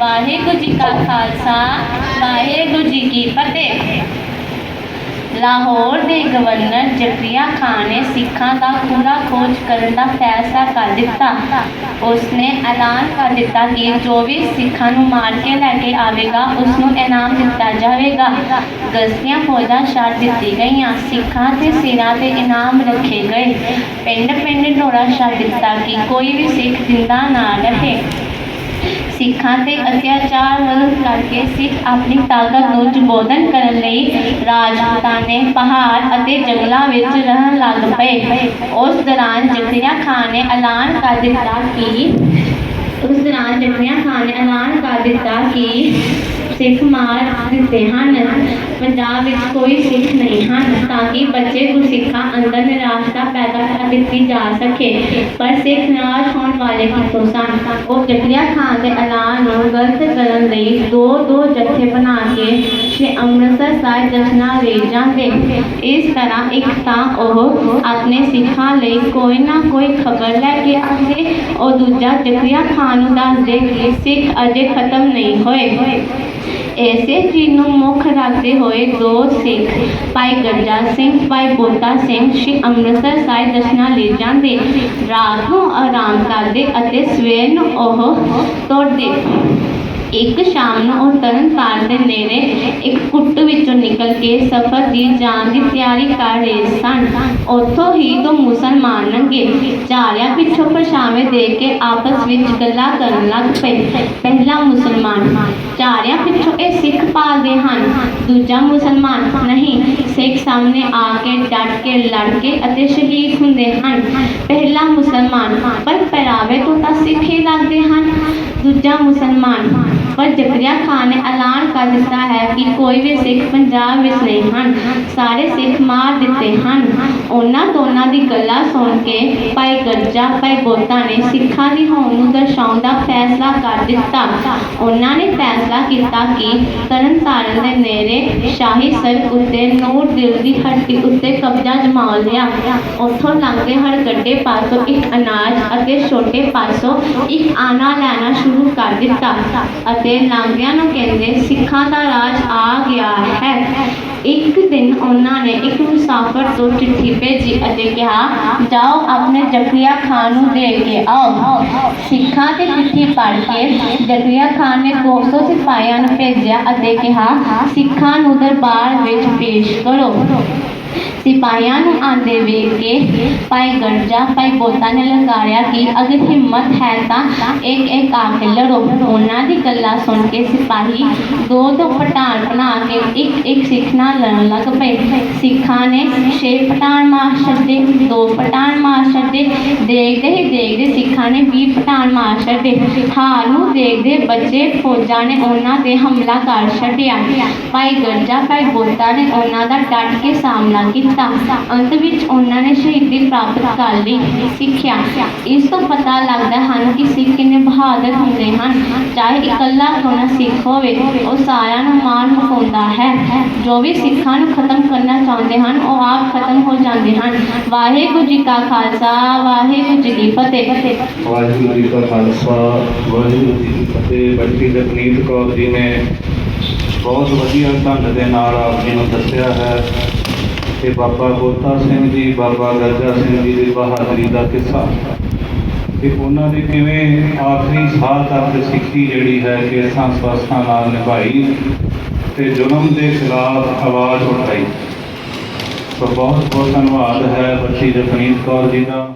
ਵਾਹਿਗੁਰੂ ਜੀ ਕਾ ਖਾਲਸਾ, ਵਾਹਿਗੁਰੂ ਜੀ ਕੀ ਫਤਿਹ। ਲਾਹੌਰ ਦੇ ਗਵਰਨਰ ਜ਼ਕਰੀਆ ਖਾਨ ਨੇ ਸਿੱਖਾਂ ਦਾ ਪੂਰਾ ਖੋਜ ਕਰਨ ਦਾ ਫੈਸਲਾ ਕਰ ਦਿੱਤਾ। ਉਸਨੇ ਐਲਾਨ ਕਰ ਦਿੱਤਾ ਕਿ ਜੋ ਵੀ ਸਿੱਖਾਂ ਨੂੰ ਮਾਰ ਕੇ ਲੈ ਕੇ ਆਵੇਗਾ ਉਸ ਨੂੰ ਇਨਾਮ ਦਿੱਤਾ ਜਾਵੇਗਾ। ਗਸਤੀਆਂ ਫੌਜਾਂ ਛੱਡ ਦਿੱਤੀ ਗਈਆਂ। ਸਿੱਖਾਂ ਦੇ ਸਿਰਾਂ ਤੇ ਇਨਾਮ ਰੱਖੇ ਗਏ। ਪਿੰਡ ਪਿੰਡ ਡੋਰਾ ਛੱਡ ਦਿੱਤਾ ਕਿ ਕੋਈ ਵੀ ਸਿੱਖ ਜ਼ਿੰਦਾ ਨਾ ਰਹੇ। ਸਿੱਖਾਂ ਤੇ ਅਤਿਆਚਾਰ ਕਰਕੇ ਸਿੱਖ ਆਪਣੀ ਤਾਕਤ ਨੂੰ ਜਬੋਧਨ ਕਰਨ ਲਈ ਰਾਜਪੂਤਾਨੇ ਪਹਾੜ ਅਤੇ ਜੰਗਲਾਂ ਵਿੱਚ ਰਹਿਣ ਲੱਗ ਪਏ। ਉਸ ਦੌਰਾਨ ਜ਼ਕਰੀਆ ਖਾਨ ਨੇ ਐਲਾਨ ਕਰ ਦਿੱਤਾ ਕਿ ਉਸ ਦੌਰਾਨ ਜ਼ਕਰੀਆ ਖਾਨ ਨੇ ਐਲਾਨ ਕਰ ਦਿੱਤਾ ਕਿ ਸਿੱਖ ਮਾਰ ਦਿੱਤੇ ਹਨ। ਪੰਜਾਬ ਵਿੱਚ ਕੋਈ ਸਿੱਖ ਨਹੀਂ ਹਨ, ਤਾਂ ਕਿ ਬੱਚੇ ਗੁਰਸਿੱਖਾਂ ਅੰਦਰ ਨਿਰਾਸ਼ਤਾ ਪੈਦਾ ਕਰ ਦਿੱਤੀ ਜਾ ਸਕੇ। ਪਰ ਸਿੱਖ ਨਿਰਾਸ਼ ਹੋਣ ਵਾਲੇ ਕਿੱਥੋਂ ਸਨ? ਉਹ ਜ਼ਕਰੀਆ ਖਾਨ ਦੇ ਐਲਾਨ ਨੂੰ ਗਲਤ ਕਰਨ ਲਈ ਦੋ ਦੋ ਜਥੇ ਬਣਾ ਕੇ ਸ਼੍ਰੀ ਅੰਮ੍ਰਿਤਸਰ ਸਾਹਿਬ ਜਸ਼ਨਾਂ ਲਈ ਜਾਂਦੇ। ਇਸ ਤਰ੍ਹਾਂ ਇੱਕ ਤਾਂ ਉਹ ਆਪਣੇ ਸਿੱਖਾਂ ਲਈ ਕੋਈ ਨਾ ਕੋਈ ਖਬਰ ਲੈ ਕੇ ਆਉਂਦੇ, ਉਹ ਦੂਜਾ ਜ਼ਕਰੀਆ ਖਾਨ ਨੂੰ ਦੱਸਦੇ ਕਿ ਸਿੱਖ ਅਜੇ ਖਤਮ ਨਹੀਂ ਹੋਏ। ਇਸੇ ਚੀਜ਼ ਨੂੰ ਮੁੱਖ ਰੱਖਦੇ ਹੋਏ ਦੋ ਸਿੱਖ ਭਾਈ ਗੰਜਾ ਸਿੰਘ ਭਾਈ ਬੋਤਾ ਸਿੰਘ ਸ਼੍ਰੀ ਅੰਮ੍ਰਿਤਸਰ ਸਾਹਿਬ ਦਰਸ਼ਨਾਂ ਲਈ ਜਾਂਦੇ ਰਾਤ ਨੂੰ ਆਰਾਮ ਕਰਦੇ ਅਤੇ ਸਵੇਰ ਨੂੰ ਉਹ ਤੁਰਦੇ ਇੱਕ ਸ਼ਾਮ ਨੂੰ ਉਹ ਤਰਨ ਤਾਰਨ ਦੇ ਨੇੜੇ ਇੱਕ ਕੁੱਟ ਵਿੱਚੋਂ ਨਿਕਲ ਕੇ ਸਫ਼ਰ ਦੀ ਜਾਣ ਦੀ ਤਿਆਰੀ ਕਰ ਰਹੇ ਸਨ। ਉੱਥੋਂ ਹੀ ਦੋ ਮੁਸਲਮਾਨ ਲੰਘੇ ਝਾੜਿਆਂ ਪਿੱਛੋਂ ਪਰਛਾਵੇਂ ਦੇ ਕੇ ਆਪਸ ਵਿੱਚ ਗੱਲਾਂ ਕਰਨ ਲੱਗ ਪਏ। ਪਹਿਲਾ ਮੁਸਲਮਾਨ ਚਾਰਿਆਂ ਪਿੱਛੋਂ ਇਹ ਸਿੱਖ ਪਾਲਦੇ ਹਨ। ਦੂਜਾ ਮੁਸਲਮਾਨ ਨਹੀਂ, ਸਿੱਖ ਸਾਹਮਣੇ ਆ ਕੇ ਡਟ ਕੇ, ਲੜ ਕੇ ਅਤੇ ਸ਼ਹੀਦ ਹੁੰਦੇ ਹਨ। ਪਹਿਲਾ ਮੁਸਲਮਾਨ, ਪਰ ਪਹਿਰਾਵੇ ਤੋਂ ਤਾਂ ਸਿੱਖ ਹੀ ਲੱਗਦੇ ਹਨ। ਦੂਜਾ ਮੁਸਲਮਾਨ। ਪਰ ਜ਼ਕਰੀਆ ਖਾਨ ਨੇ ਐਲਾਨ ਕਰ ਦਿੱਤਾ ਹੈ ਕਿ ਕੋਈ ਵੀ ਸਿੱਖ ਪੰਜਾਬ ਵਿੱਚ ਨਹੀਂ ਹਨ। ਸਾਰੇ ਸਿੱਖ ਮਾਰ ਦਿੱਤੇ ਹਨ। ਉਹਨਾਂ ਦੋਨਾਂ ਦੀ ਗੱਲਾਂ ਸੁਣ ਕੇ ਭਾਈ ਗੱਜਾ ਭਾਈ ਬੋਤਾ ਨੇ ਸਿੱਖਾਂ ਦੀ ਹੋਂਦ ਨੂੰ ਦਰਸਾਉਣ ਦਾ ਫੈਸਲਾ ਕਰ ਦਿੱਤਾ। ਉਹਨਾਂ ਨੇ ਫੈਸਲਾ ਕੀਤਾ ਕਿ ਤਰਨ ਤਾਰਨ ਦੇ ਨੇੜੇ ਸ਼ਾਹੀ ਸੜਕ ਉੱਤੇ ਨੂਰ ਦਿਲ ਦੀ ਹੱਟੀ ਉੱਤੇ ਕਬਜ਼ਾ ਜਮਾ ਲਿਆ। ਉੱਥੋਂ ਲੰਘਦੇ ਹਰ ਗੱਡੇ ਪਾਸੋਂ ਇੱਕ ਅਨਾਜ ਅਤੇ ਛੋਟੇ ਪਾਸੋਂ ਇੱਕ ਆਨਾ ਲੈਣਾ ਸ਼ੁਰੂ ਕਰ ਦਿੱਤਾ ਅਤੇ ਲਾਂਘਿਆਂ ਨੂੰ ਕਹਿੰਦੇ ਸਿੱਖਾਂ ਦਾ ਰਾਜ ਆ ਗਿਆ ਹੈ। ਇੱਕ ਦਿਨ ਉਹਨਾਂ ਨੇ ਇੱਕ ਮੁਸਾਫਰ ਤੋਂ ਚਿੱਠੀ ਭੇਜੀ ਅਤੇ ਕਿਹਾ, ਜਾਓ ਆਪਣੇ ਜ਼ਕਰੀਆ ਖਾਨ ਨੂੰ ਦੇ ਕੇ ਆਓ। ਸਿੱਖਾਂ ਤੇ ਚਿੱਠੀ ਪੜ੍ਹ ਕੇ ਜ਼ਕਰੀਆ ਖਾਨ ਨੇ 200 ਸਿਪਾਹੀਆਂ ਨੂੰ ਭੇਜਿਆ ਅਤੇ ਕਿਹਾ, ਸਿੱਖਾਂ ਨੂੰ ਦਰਬਾਰ ਵਿੱਚ ਪੇਸ਼ ਕਰੋ। ਸਿਪਾਹੀਆਂ ਨੂੰ ਆਂਦੇ ਵੇਖ ਕੇ, ਭਾਈ ਗਰਜਾ ਭਾਈ ਬੋਤਾ ਨੇ ਲੰਗਾਰਿਆ ਕਿ? ਅਗਰ ਹਿੰਮਤ ਹੈ ਤਾਂ ਇੱਕ ਇੱਕ ਆ ਕੇ ਲੜੋ। ਉਹਨਾਂ ਦੀ ਗੱਲਾਂ ਸੁਣ ਕੇ ਸਿਪਾਹੀ ਦੋ ਦੋ ਪਟਾਨ ਬਣਾ ਕੇ ਇੱਕ ਇੱਕ ਸਿੱਖ ਨਾਲ ਲੜਨ ਲੱਗ ਪਏ। ਸਿੱਖਾਂ ਨੇ ਛੇ ਪਟਾਨ ਮਾਰ ਛੱਡੇ, ਦੋ ਪਟਾਨ ਮਾਰ ਛੱਡੇ ਦੇਖਦੇ ਹੀ ਦੇਖਦੇ ਸਿੱਖਾਂ ਨੇ 20 ਪਟਾਨ ਮਾਰ ਛੱਡੇ ਹਾਰ ਨੂੰ ਦੇਖਦੇ ਬੱਚੇ ਫੌਜਾਂ ਨੇ ਉਹਨਾਂ ਤੇ ਹਮਲਾ ਕਰ ਛੱਡਿਆ। ਭਾਈ ਗਰਜਾ ਭਾਈ ਬੋਤਾ ਨੇ ਉਹਨਾਂ ਦਾ ਡਟ ਕੇ ਸਾਹਮਣਾ ਕੀਤਾ। ਅੰਤ ਵਿੱਚ ਉਹਨਾਂ ਨੇ ਸ਼ਹੀਦੀ ਪ੍ਰਾਪਤ ਕਰ ਲਈ, ਸਿੱਖਿਆ। ਇਸ ਤੋਂ ਪਤਾ ਲੱਗਦਾ ਹਨ ਕਿ ਸਿੱਖ ਕਿੰਨੇ ਬਹਾਦਰ ਹੁੰਦੇ ਹਨ। ਚਾਹੇ ਇਕੱਲਾ ਕਿਉਂ ਸਿੱਖ ਹੋਵੇ, ਉਹ ਸਾਰਿਆਂ ਨੂੰ ਮਾਣ ਮੁਕਾਉਂਦਾ ਹੈ। ਜੋ ਵੀ ਸਿੱਖਾਂ ਨੂੰ ਖਤਮ ਕਰਨਾ ਚਾਹੁੰਦੇ ਹਨ, ਉਹ ਆਪ ਖਤਮ ਹੋ ਜਾਂਦੇ ਹਨ। ਵਾਹਿਗੁਰੂ ਜੀ ਕਾ ਖਾਲਸਾ ਵਾਹਿਗੁਰੂ ਜੀ ਕੀ ਫਤਿਹ। ਵਾਹਿਗੁਰੂ ਜੀ ਕਾ ਖਾਲਸਾ, ਵਾਹਿਗੁਰੂ ਜੀ ਕੀ ਫਤਿਹ। ਬੱਚੀ ਜਗਨੀਤ ਕੌਰ ਜੀ ਨੇ ਬਹੁਤ ਵਧੀਆ ਢੰਗ ਦੇ ਨਾਲ ਆਪ ਜੀ ਨੂੰ ਦੱਸਿਆ ਹੈ ਕਿ ਬਾਬਾ ਗੋਤਾ ਸਿੰਘ ਜੀ, ਬਾਬਾ ਗਰਜਾ ਸਿੰਘ ਜੀ ਦੀ ਬਹਾਦਰੀ ਦਾ ਕਿੱਸਾ। ਕਿ ਉਹਨਾਂ ਨੇ ਕਿਵੇਂ ਆਖਰੀ ਸਾਹ ਤੱਕ ਸਿੱਖੀ ਜਿਹੜੀ ਹੈ ਕਿ ਸੰਸਥਾ ਨਾਲ ਨਿਭਾਈ ਤੇ ਜ਼ੁਲਮ ਦੇ ਖਿਲਾਫ ਆਵਾਜ਼ ਉਠਾਈ। ਸੋ ਬਹੁਤ ਬਹੁਤ ਧੰਨਵਾਦ ਹੈ ਬੱਚੀ ਜਗਨੀਤ ਕੌਰ ਜੀ ਦਾ।